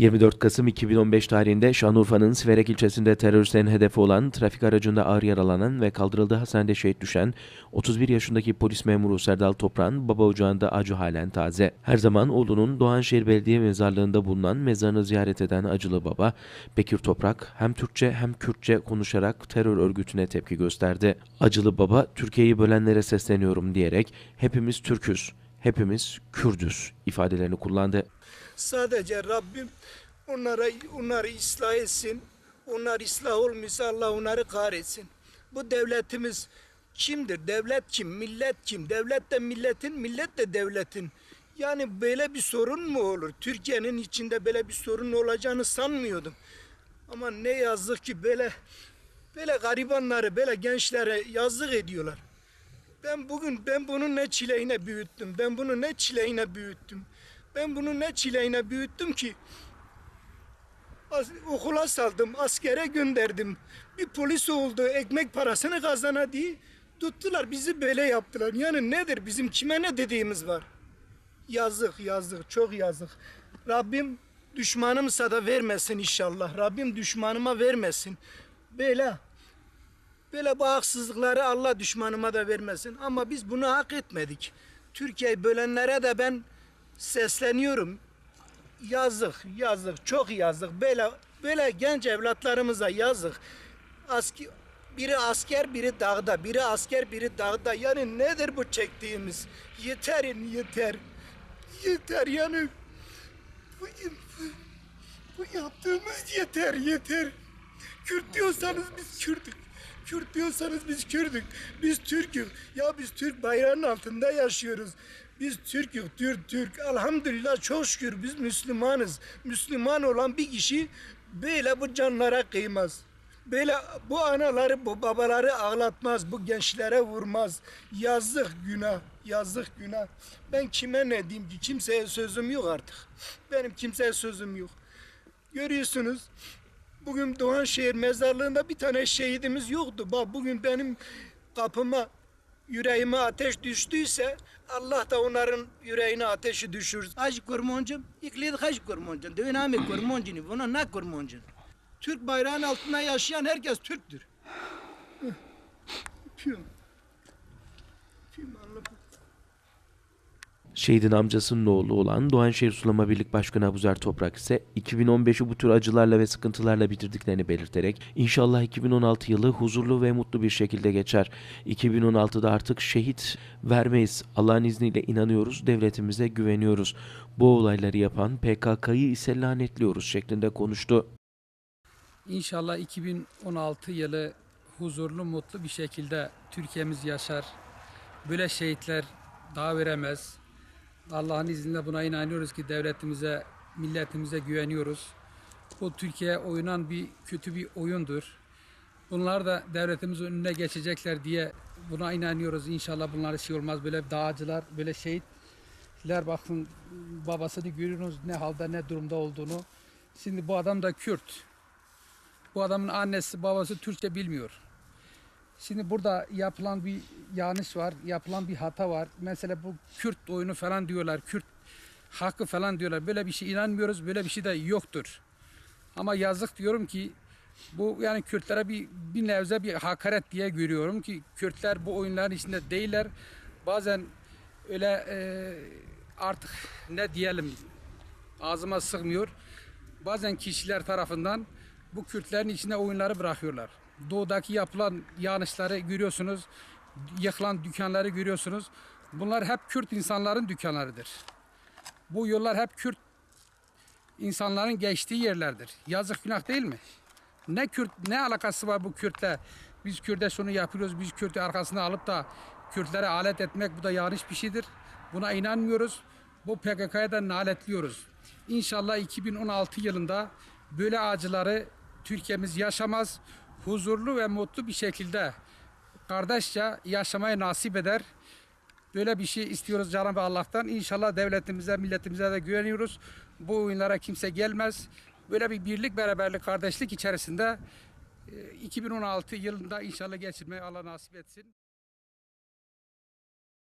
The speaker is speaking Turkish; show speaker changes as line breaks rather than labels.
24 Kasım 2015 tarihinde Şanlıurfa'nın Siverek ilçesinde teröristlerin hedefi olan trafik aracında ağır yaralanan ve kaldırıldığı hastanede şehit düşen 31 yaşındaki polis memuru Serdal Toprak'ın baba ocağında acı halen taze. Her zaman oğlunun Doğanşehir Belediye Mezarlığı'nda bulunan mezarını ziyaret eden acılı baba, Bekir Toprak hem Türkçe hem Kürtçe konuşarak terör örgütüne tepki gösterdi. Acılı baba, Türkiye'yi bölenlere sesleniyorum diyerek hepimiz Türküz, hepimiz Kürdüz ifadelerini kullandı.
Sadece Rabbim onlara onları ıslah etsin. Onlar ıslah olmuşsa Allah onları kahretsin. Bu devletimiz kimdir? Devlet kim? Millet kim? Devlet de milletin, millet de devletin. Yani böyle bir sorun mu olur? Türkiye'nin içinde böyle bir sorun olacağını sanmıyordum. Ama ne yazık ki böyle böyle garibanları, böyle gençlere yazık ediyorlar. Ben bugün ben bunu ne çileğine büyüttüm. Ben bunu ne çileğine büyüttüm. Ben bunu ne çileğine büyüttüm ki okula saldım, askere gönderdim. Bir polis oldu, ekmek parasını kazana diye tuttular bizi böyle yaptılar. Yani nedir bizim kime ne dediğimiz var? Yazık, yazık, çok yazık. Rabbim düşmanımsa da vermesin inşallah. Rabbim düşmanıma vermesin. Böyle Böyle bu haksızlıkları Allah düşmanıma da vermesin. Ama biz bunu hak etmedik. Türkiye'yi bölenlere de ben sesleniyorum. Yazık, yazık, çok yazık. Böyle böyle genç evlatlarımıza yazık. Aski, biri asker, biri dağda, biri asker, biri dağda. Yani nedir bu çektiğimiz? Yeter, yeter. Yeter yani. Bu, bu yaptığımız yeter, yeter. Kürt diyorsanız biz Kürt'ük. Kürt diyorsanız biz Kürt'ük. Biz Türk'ük. Ya biz Türk bayrağının altında yaşıyoruz. Biz Türk'ük, Türk, Türk. Elhamdülillah çok şükür biz Müslümanız. Müslüman olan bir kişi böyle bu canlara kıymaz. Böyle bu anaları, bu babaları ağlatmaz, bu gençlere vurmaz. Yazık günah, yazık günah. Ben kime ne diyeyim ki? Kimseye sözüm yok artık. Benim kimseye sözüm yok. Görüyorsunuz bugün Doğanşehir mezarlığında bir tane şehidimiz yoktu. Bak bugün benim kapıma yüreğime ateş düştüyse Allah da onların yüreğine ateşi düşür. Hac kurmoncum, iklid hac kurmoncum. Dönami kurmoncunu, buna ne kurmoncun? Türk bayrağının altında yaşayan herkes Türktür. Öpüyorum. Öpüyorum Allah'ım.
Şehidin amcasının oğlu olan Doğanşehir Sulama Birlik Başkanı Abuzer Toprak ise 2015'i bu tür acılarla ve sıkıntılarla bitirdiklerini belirterek inşallah 2016 yılı huzurlu ve mutlu bir şekilde geçer. 2016'da artık şehit vermeyiz. Allah'ın izniyle inanıyoruz, devletimize güveniyoruz. Bu olayları yapan PKK'yı ise lanetliyoruz şeklinde konuştu.
İnşallah 2016 yılı huzurlu, mutlu bir şekilde Türkiye'miz yaşar. Böyle şehitler daha veremez. Allah'ın izniyle buna inanıyoruz ki devletimize, milletimize güveniyoruz. Bu Türkiye oynanan bir kötü bir oyundur. Bunlar da devletimizin önüne geçecekler diye buna inanıyoruz. İnşallah bunlar şey olmaz. Böyle dağcılar, böyle şehitler bakın babasını görüyorsunuz ne halde ne durumda olduğunu. Şimdi bu adam da Kürt. Bu adamın annesi babası Türkçe bilmiyor. Şimdi burada yapılan bir yanlış var, yapılan bir hata var. Mesela bu Kürt oyunu falan diyorlar, Kürt hakkı falan diyorlar. Böyle bir şey inanmıyoruz, böyle bir şey de yoktur. Ama yazık diyorum ki bu yani Kürtlere bir bir nevze bir hakaret diye görüyorum ki Kürtler bu oyunların içinde değiller. Bazen öyle e, artık ne diyelim ağzıma sığmıyor. Bazen kişiler tarafından bu Kürtlerin içine oyunları bırakıyorlar. Doğudaki yapılan yanlışları görüyorsunuz. Yıkılan dükkanları görüyorsunuz. Bunlar hep Kürt insanların dükkanlarıdır. Bu yollar hep Kürt insanların geçtiği yerlerdir. Yazık günah değil mi? Ne Kürt ne alakası var bu Kürtle? Biz Kürt'e şunu yapıyoruz. Biz Kürt'ü arkasına alıp da Kürtlere alet etmek bu da yanlış bir şeydir. Buna inanmıyoruz. Bu PKK'ya da naletliyoruz. İnşallah 2016 yılında böyle acıları Türkiye'miz yaşamaz. Huzurlu ve mutlu bir şekilde kardeşçe yaşamayı nasip eder. Böyle bir şey istiyoruz Cenab-ı Allah'tan. İnşallah devletimize, milletimize de güveniyoruz. Bu oyunlara kimse gelmez. Böyle bir birlik, beraberlik, kardeşlik içerisinde e, 2016 yılında inşallah geçirmeyi Allah nasip etsin.